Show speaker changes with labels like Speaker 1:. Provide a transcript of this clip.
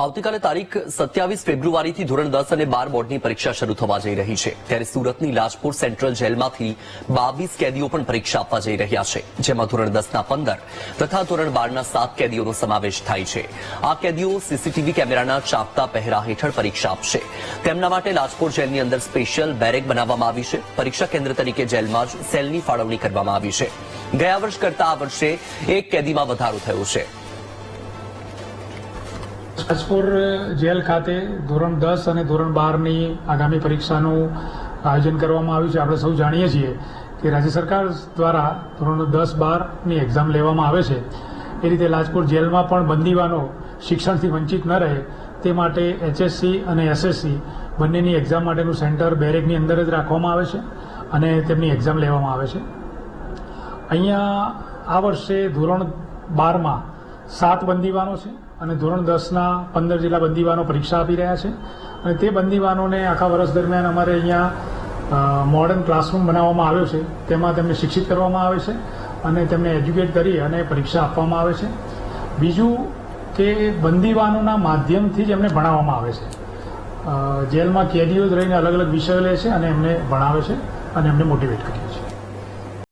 Speaker 1: આવતીકાલે તારીખ સત્યાવીસ ફેબ્રુઆરીથી ધોરણ દસ અને બાર બોર્ડની પરીક્ષા શરૂ થવા જઈ રહી છે. ત્યારે સુરતની લાજપુર સેન્ટ્રલ જેલમાંથી બાવીસ કેદીઓ પણ પરીક્ષા આપવા જઈ રહ્યા છે. જેમાં ધોરણ દસના પંદર તથા ધોરણ બારના સાત કેદીઓનો સમાવેશ થાય છે. આ કેદીઓ સીસીટીવી કેમેરાના ચાંપતા પહેરા હેઠળ પરીક્ષા આપશે. તેમના માટે લાજપુર જેલની અંદર સ્પેશિયલ બેરેક બનાવવામાં આવી છે. પરીક્ષા કેન્દ્ર તરીકે જેલમાં જ સેલની ફાળવણી કરવામાં આવી છે. ગયા વર્ષ કરતા આ વર્ષે એક કેદીમાં વધારો થયો છે.
Speaker 2: રાજપુર જેલ ખાતે ધોરણ દસ અને ધોરણ બારની આગામી પરીક્ષાનું આયોજન કરવામાં આવ્યું છે. આપણે સૌ જાણીએ છીએ કે રાજ્ય સરકાર દ્વારા ધોરણ દસ બારની એક્ઝામ લેવામાં આવે છે. એ રીતે લાજપુર જેલમાં પણ બંદીવાનો શિક્ષણથી વંચિત ન રહે તે માટે એચએસસી અને એસએસસી બંનેની એક્ઝામ માટેનું સેન્ટર બેરેકની અંદર જ રાખવામાં આવે છે અને તેમની એક્ઝામ લેવામાં આવે છે. અહીંયા આ વર્ષે ધોરણ બારમાં સાત બંદીવાનો છે અને ધોરણ દસના પંદર જેટલા બંદીવાનો પરીક્ષા આપી રહ્યા છે. અને તે બંદીવાનોને આખા વર્ષ દરમિયાન અમારે અહીંયા મોડર્ન ક્લાસરૂમ બનાવવામાં આવ્યો છે. તેમાં તેમને શિક્ષિત કરવામાં આવે છે અને તેમને એજ્યુકેટ કરી અને પરીક્ષા આપવામાં આવે છે. બીજું કે બંદીવાનોના માધ્યમથી જ એમને ભણાવવામાં આવે છે. જેલમાં કેદીઓ જ રહીને અલગ અલગ વિષયો લે છે અને એમને ભણાવે છે અને એમને મોટિવેટ કરીએ છીએ